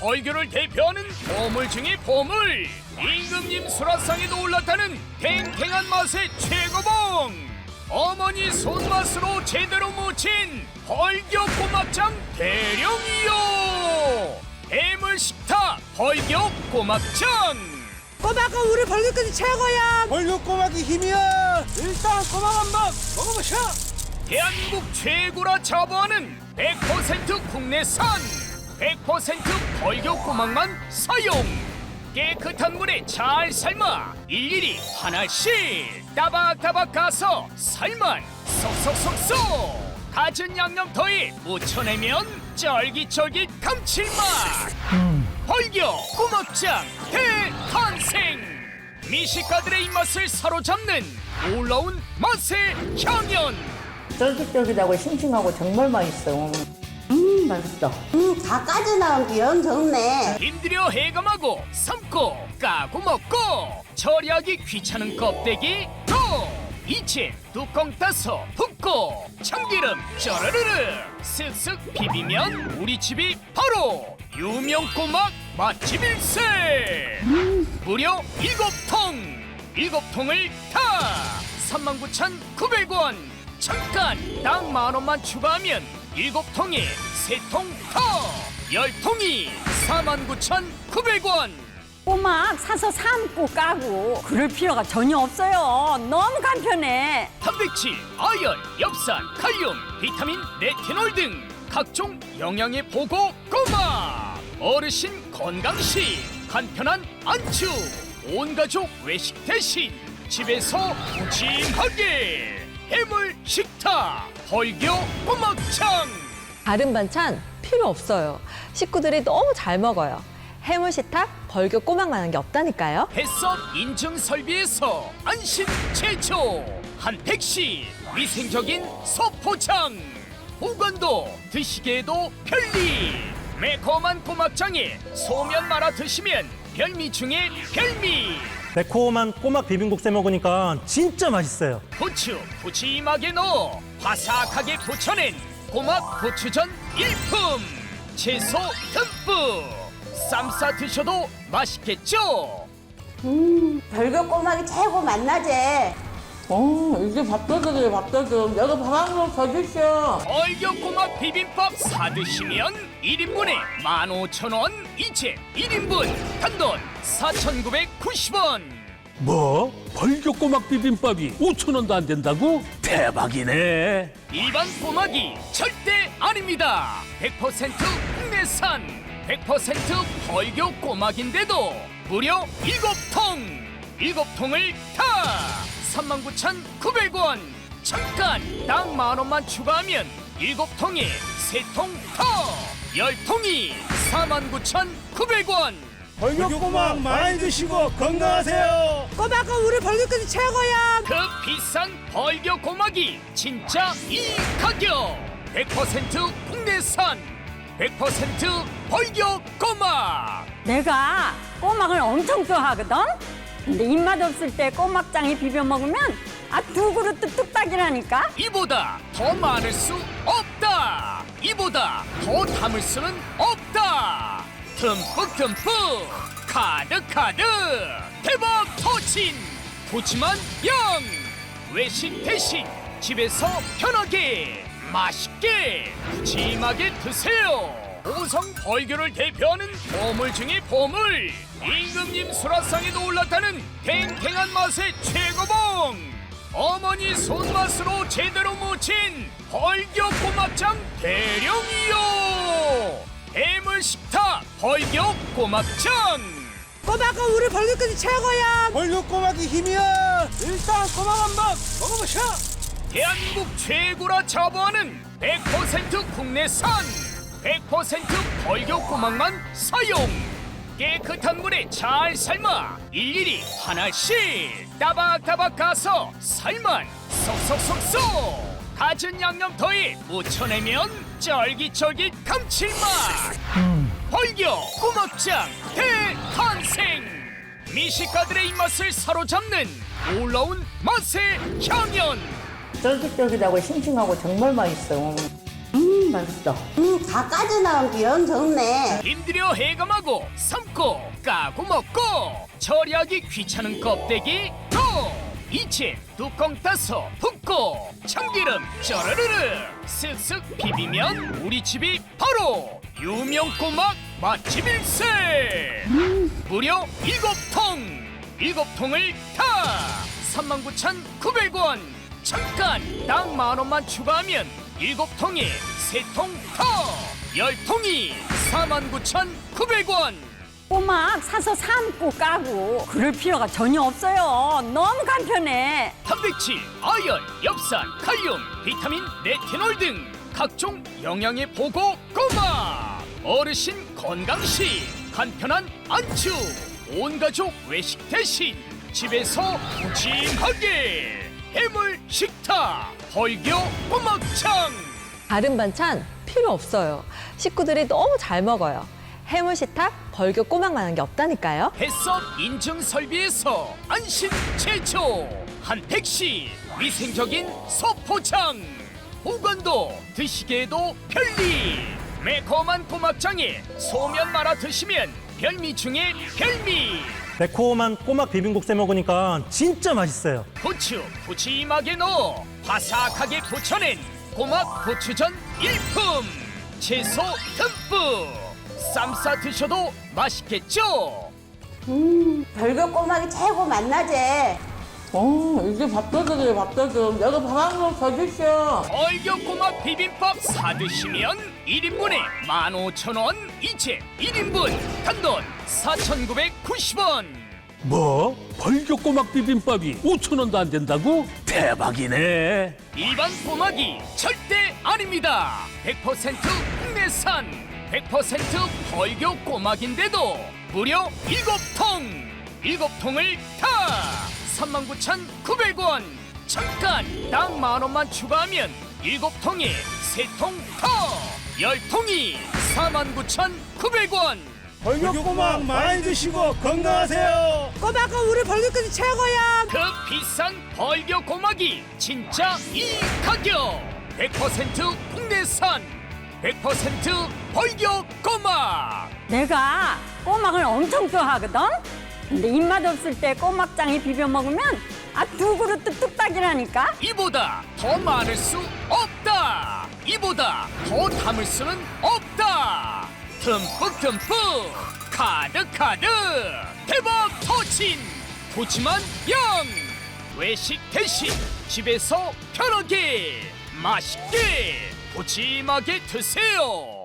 벌교를 대표하는 보물 중의 보물 임금님 수라상에도 올랐다는 탱탱한 맛의 최고봉 어머니 손맛으로 제대로 무친 벌교 꼬막장 대령이요 해물식탁 벌교 꼬막장 꼬마가 우리 벌교까지 최고야. 벌교 꼬막이 힘이야. 일단 꼬막 한번 먹어보셔. 대한민국 최고라 자부하는 100% 국내산 100% 벌교 꼬막만 사용. 깨끗한 물에 잘 삶아 일일이 하나씩 따박따박 가서 삶은 쏙쏙쏙쏙. 갖은 양념 더해 무쳐내면 쫄깃쫄깃 감칠맛. 벌교 꼬막장 대탄생. 미식가들의 입맛을 사로잡는 놀라운 맛의 향연. 쫄깃쫄깃하고 싱싱하고 정말 맛있어. 음, 맛있어. 음, 다까지 나온 게영 좋네. 힘들여 해감하고 삶고 까고 먹고 처리하기 귀찮은 껍데기 또 이제 뚜껑 따서 붓고 참기름 쩌르르르 쓱쓱 비비면 우리 집이 바로 유명 꼬막 맛집 일세 무려 일곱 통 일곱 통을 다 39,900원 잠깐 딱 만 원만 추가하면 일곱 통에 세통더열 통이 49,900원. 꼬막 사서 삶고 까고. 그럴 필요가 전혀 없어요. 너무 간편해. 단백질, 아연, 엽산, 칼륨, 비타민, 레티놀 등 각종 영양의 보고 꼬마. 어르신 건강식 간편한 안주 온 가족 외식 대신 집에서 푸짐하게 해물 식탁 벌교 꼬막창 다른 반찬 필요 없어요. 식구들이 너무 잘 먹어요. 해물식탁, 벌교 꼬막만한 게 없다니까요. 햇섭 인증 설비에서 안심 제조 한택시 위생적인 소포장 보관도 드시기에도 편리 매콤한 꼬막장에 소면 말아 드시면 별미 중에 별미 매콤한 꼬막 비빔국수 먹으니까 진짜 맛있어요. 고추 푸짐하게 넣어 바삭하게 부쳐낸 꼬막 고추전 일품 채소 듬뿍 쌈싸 드셔도 맛있겠죠? 벌교 꼬막이 최고 맛나지. 어, 이제 밥도둑이에요, 밥도둑. 여기 밥한 그릇 더 주시오. 얼겨꼬막 비빔밥 사드시면 1인분에 15,000원 이제 1인분 단돈 4,990원 뭐? 벌교 꼬막 비빔밥이 5천 원도 안 된다고? 대박이네. 일반 꼬막이 절대 아닙니다 100% 국내산 100% 벌교 꼬막인데도 무려 7통 7통을 다 39,900원 잠깐 딱 만 원만 추가하면 7통에 3통 더 10통이 49,900원 벌교 꼬막 많이 드시고 건강하세요. 꼬마가 우리 벌교까지 최고야. 그 비싼 벌교 꼬막이 진짜 이 가격 100% 국내산 100% 벌교 꼬막 내가 꼬막을 엄청 좋아하거든. 근데 입맛 없을 때 꼬막장에 비벼 먹으면 아 두 그릇도 뚝딱이라니까. 이보다 더 많을 수 없다 이보다 더 담을 수는 없다 듬뿍 듬뿍 가득 가득 대박 터진 푸짐한 양 외식 대신 집에서 편하게 맛있게 푸짐하게 드세요! 오성 벌교를 대표하는 보물 중의 보물! 임금님 수라상에도 올랐다는 탱탱한 맛의 최고봉! 어머니 손맛으로 제대로 무친 벌교 꼬막장 대령이요! 해물식탁 벌교 꼬막장 꼬마가 우리 벌교까지 최고야. 벌교 꼬막이 힘이야. 일단 꼬막 한번 먹어보셔. 대한민국 최고라 자부하는 100% 국내산 100% 벌교 꼬막만 사용 깨끗한 물에 잘 삶아 일일이 하나씩 따박따박 가서 삶은 쏙쏙쏙쏙 갖은 양념 더해 무쳐내면 쫄깃쫄깃 감칠맛 벌교 꼬막장 대탄생 미식가들의 입맛을 사로잡는 놀라운 맛의 향연 쫄깃쫄깃하고 싱싱하고 정말 맛있어. 음, 음, 맛있다. 음, 다 까져 나온 게 영 좋네. 힘들여 해감하고 삶고 까고 먹고 처리하기 귀찮은 껍데기 또 이제 뚜껑 따서 붓고 참기름 쩌르르르 쓱쓱 비비면 우리 집이 바로 유명 꼬막 맛집 일세. 무려 일곱 통. 일곱 통을 다 39,900원. 잠깐 딱 만 원만 추가하면 일곱 통에 세통더열 통이 49,900원. 꼬막 사서 삶고 까고 그럴 필요가 전혀 없어요. 너무 간편해. 단백질, 아연, 엽산, 칼륨, 비타민, 레티놀 등 각종 영양의 보고 꼬막 어르신 건강식 간편한 안주 온 가족 외식 대신 집에서 푸짐하게 해물 식탁 벌교 꼬막창 다른 반찬 필요 없어요. 식구들이 너무 잘 먹어요. 해물 식탁, 벌교 꼬막 많은 게 없다니까요. 해썹 인증 설비에서 안심 제조 한택시 위생적인 소포장 보관도 드시기에도 편리 매콤한 꼬막장에 소면 말아 드시면 별미 중에 별미 매콤한 꼬막 비빔국수 해 먹으니까 진짜 맛있어요. 고추 푸짐하게 넣어 바삭하게 부쳐낸 꼬막 고추전 일품 채소 듬뿍 쌈싸 드셔도 맛있겠죠? 벌교 꼬막이 최고 맛나지. 어, 이제 밥도둑이에요, 밥도둑. 여기 밥한 그릇 더 주시오. 얼겨 꼬막 비빔밥 사드시면 1인분에 15,000원 이제 1인분 단돈 4,990원 뭐? 벌교 꼬막 비빔밥이 5천 원도 안 된다고? 대박이네. 일반 꼬막이 절대 아닙니다 100% 국내산 100% 벌교 꼬막인데도 무려 7통 7통을 다 39,900원 잠깐 딱 만원만 추가하면 7통에 3통 더 10통이 49,900원 벌교 꼬막 많이 드시고 건강하세요. 꼬마가 우리 벌교까지 최고야. 그 비싼 벌교 꼬막이 진짜 이 가격 100% 국내산 100% 벌교 꼬막 내가 꼬막을 엄청 좋아하거든. 근데 입맛 없을 때 꼬막장에 비벼 먹으면 아 두 그릇 뚝딱이라니까. 이보다 더 많을 수 없다! 이보다 더 담을 수는 없다! 듬뿍 듬뿍! 가득 가득! 대박 터진! 푸짐한 양 외식 대신 집에서 편하게 맛있게 푸짐하게 드세요